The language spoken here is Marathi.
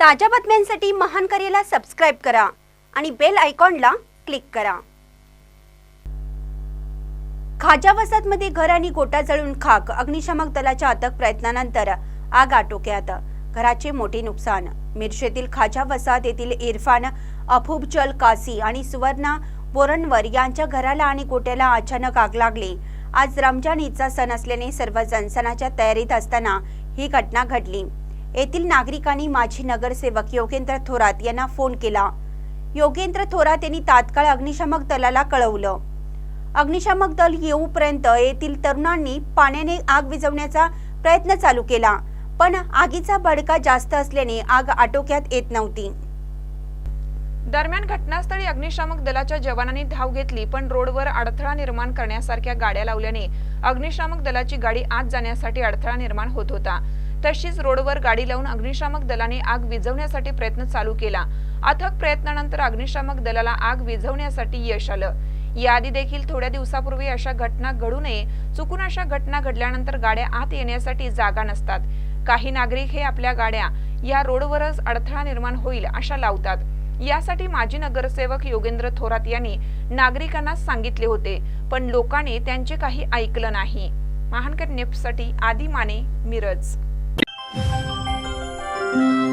ताज्या बातम्यांसाठी महान करेला सबस्क्राईब करा आणि बेल आयकॉनला क्लिक करा. खाजा वसाहतमध्ये घर आणि गोटा जळून खाक अग्निशमक दलाच्या अथक प्रयत्नानंतर आग आटोक्यात. घराचे मोठे नुकसान. मिरशेतील खाजा वसाहत येथील इरफान अफुबचल कासी आणि सुवर्णा बोरणवर यांच्या घराला आणि गोट्याला अचानक आग लागली. आज रमजान ईदचा सण असल्याने सर्वजण सणाच्या तयारीत असताना ही घटना घडली. येथील नागरिकांनी माजी नगरसेवक योगेंद्र थोरात यांना फोन केला. योगेंद्र थोरात यांनी तात्काळ अग्निशामक दलाला कळवलं. अग्निशामक दल येऊपर्यंत येथील तरुणांनी पाण्याने आग विझवण्याचा प्रयत्न चालू केला पण आगीचा भडका जास्त असल्याने आग आटोक्यात येत नव्हती. दरम्यान घटनास्थळी अग्निशामक दलाच्या जवानांनी धाव घेतली पण रोडवर अडथळा निर्माण करण्यासारख्या गाड्या लावल्याने अग्निशामक दलाची गाडी आत जाण्यासाठी अडथळा निर्माण होत होता. तशीच रोडवर गाडी लावून अग्निशामक दलाने आग विझवण्यासाठी प्रयत्न चालू केला. अथक प्रयत्नानंतर अग्निशामक दलाला आग विझवण्यासाठी यश आलं. याआधी देखील थोड्या दिवसापूर्वी अशा घटना घडू नये चुकून अशा घटना घडल्यानंतर गाड्या आत येण्यासाठी जागा नसतात. काही नागरिक हे आपल्या गाड्या या रोडवरच अडथळा निर्माण होईल अशा लावतात. यासाठी माजी नगरसेवक योगेंद्र थोरात यांनी नागरिकांना सांगितले होते पण लोकांनी त्यांचे काही ऐकलं नाही. महानकर नेपसाठी आदी माने मिरज. thank you.